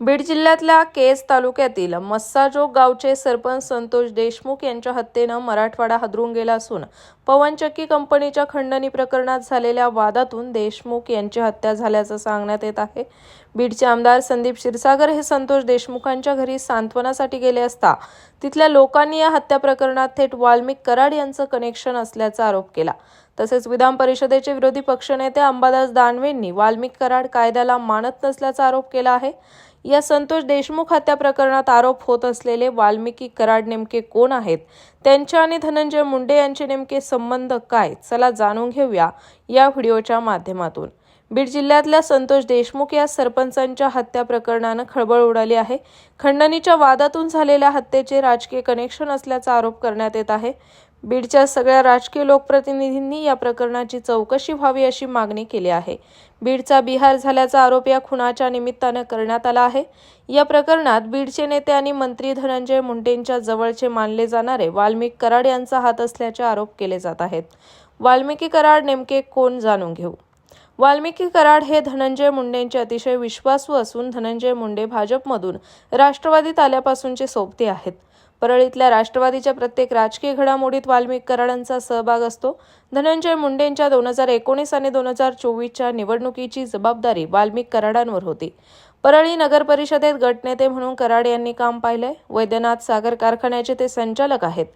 बीड जिल्ह्यातल्या केज तालुक्यातील मस्साजोग गावचे सरपंच संतोष देशमुख यांच्या हत्येनं मराठवाडा हादरून गेला असून पवनचक्की कंपनीच्या खंडणी प्रकरणात झालेल्या वादातून देशमुख यांची हत्या झाल्याचं सांगण्यात येत आहे. बीडचे आमदार संदीप क्षीरसागर हे संतोष देशमुखांच्या घरी सांत्वनासाठी गेले असता तिथल्या लोकांनी या हत्या प्रकरणात थेट वाल्मिक कराड यांचं कनेक्शन असल्याचा आरोप केला. तसेच विधान परिषदेचे विरोधी पक्षनेते अंबादास दानवेंनी वाल्मिक कराड कायद्याला मानत नसल्याचा आरोप केला आहे. या संतोष देशमुख हत्या प्रकरणात आरोप होत असलेले वाल्मिकी कराड नेमके कोण आहेत? त्यांच्या आणि धनंजय मुंडे यांचे नेमके संबंध काय? चला जाणून घेऊया या व्हिडिओच्या माध्यमातून. बीड जिल्ह्यातल्या संतोष देशमुख या सरपंचांच्या हत्या प्रकरणानं खळबळ उडाली आहे. खंडणीच्या वादातून झालेल्या हत्येचे राजकीय कनेक्शन असल्याचा आरोप करण्यात येत आहे. बीडच्या सगळ्या राजकीय लोकप्रतिनिधींनी या प्रकरणाची चौकशी व्हावी अशी मागणी केली आहे. बीडचा बिहार झाल्याचा आरोप या खुनाच्या निमित्तानं करण्यात आला आहे. या प्रकरणात बीडचे नेते आणि मंत्री धनंजय मुंडेंच्या जवळचे मानले जाणारे वाल्मिक कराड यांचा हात असल्याचे आरोप केले जात आहेत. वाल्मिकी कराड नेमके कोण जाणून घेऊ? वाल्मिकी कराड हे धनंजय मुंडेंचे अतिशय विश्वासू असून धनंजय मुंडे भाजपमधून राष्ट्रवादीत आल्यापासूनचे सोबते आहेत. परळीतल्या राष्ट्रवादीच्या प्रत्येक राजकीय घडामोडीत वाल्मिक कराडांचा सहभाग असतो. धनंजय मुंडेंच्या दोन हजार एकोणीस आणि दोन हजार चोवीसच्या निवडणुकीची जबाबदारी वाल्मिक कराडांवर होती. परळी नगर परिषदेत गटनेते म्हणून कराड यांनी काम पाहिलंय. वैद्यनाथ सागर कारखान्याचे ते संचालक आहेत.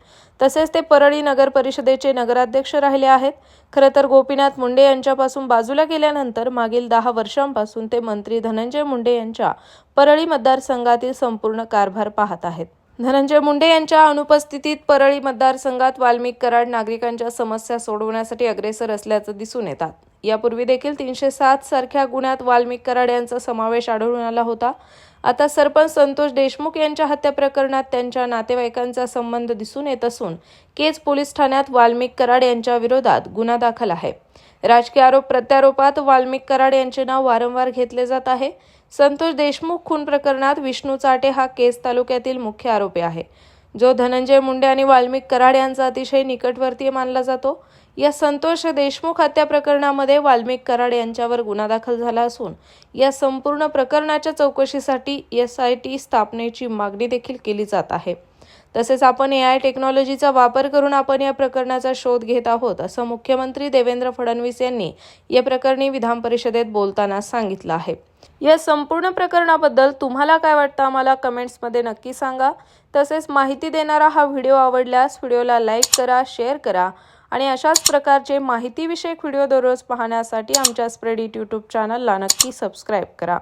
तसेच ते परळी नगर परिषदेचे नगराध्यक्ष राहिले आहेत. खरं तर गोपीनाथ मुंडे यांच्यापासून बाजूला गेल्यानंतर मागील दहा वर्षांपासून ते मंत्री धनंजय मुंडे यांच्या परळी मतदारसंघातील संपूर्ण कारभार पाहत आहेत. धनंजय मुंडे यांच्या अनुपस्थितीत परळी मतदारसंघात वाल्मिक कराड नागरिकांच्या समस्या सोडवण्यासाठी अग्रेसर असल्याचं दिसून येतात. यापूर्वी देखील तीनशे सात सारख्या गुन्ह्यात वाल्मिक कराड यांचा समावेश आढळून आला होता. आता सरपंच संतोष देशमुख यांच्या हत्या प्रकरणात त्यांच्या नातेवाईकांचा संबंध दिसून येत असून केज पोलीस ठाण्यात वाल्मिक कराड यांच्या विरोधात गुन्हा दाखल आहे. राजकीय आरोप प्रत्यारोपात वाल्मिक कराड यांचे नाव वारंवार घेतले जात आहे. संतोष देशमुख खून प्रकरणात विष्णू चाटे हा केस तालुक्यातील मुख्य आरोपी आहे. जो धनंजय मुंडे आणि वाल्मिक कराड यांचा अतिशय निकटवर्तीय मानला जातो. या संतोष देशमुख हत्या प्रकरणामध्ये वाल्मिक कराड यांच्यावर गुन्हा दाखल झाला असून या संपूर्ण प्रकरणाच्या चौकशीसाठी एस आय टी स्थापनेची मागणी देखील केली जात आहे. तसेच आपण ए आय टेक्नॉलॉजीचा वापर करून आपण या प्रकरणाचा शोध घेत आहोत असं मुख्यमंत्री देवेंद्र फडणवीस यांनी या प्रकरणी विधान परिषदेत बोलताना सांगितलं आहे. या संपूर्ण प्रकरणाबद्दल तुम्हाला काय वाटतं आम्हाला कमेंट्समध्ये नक्की सांगा. तसेच माहिती देणारा हा व्हिडिओ आवडल्यास व्हिडिओला लाईक करा शेअर करा आणि अशाच प्रकारचे माहितीविषयक व्हिडिओ दररोज पाहण्यासाठी आमच्या स्प्रेड यूट्यूब चॅनलला नक्की सबस्क्राईब करा.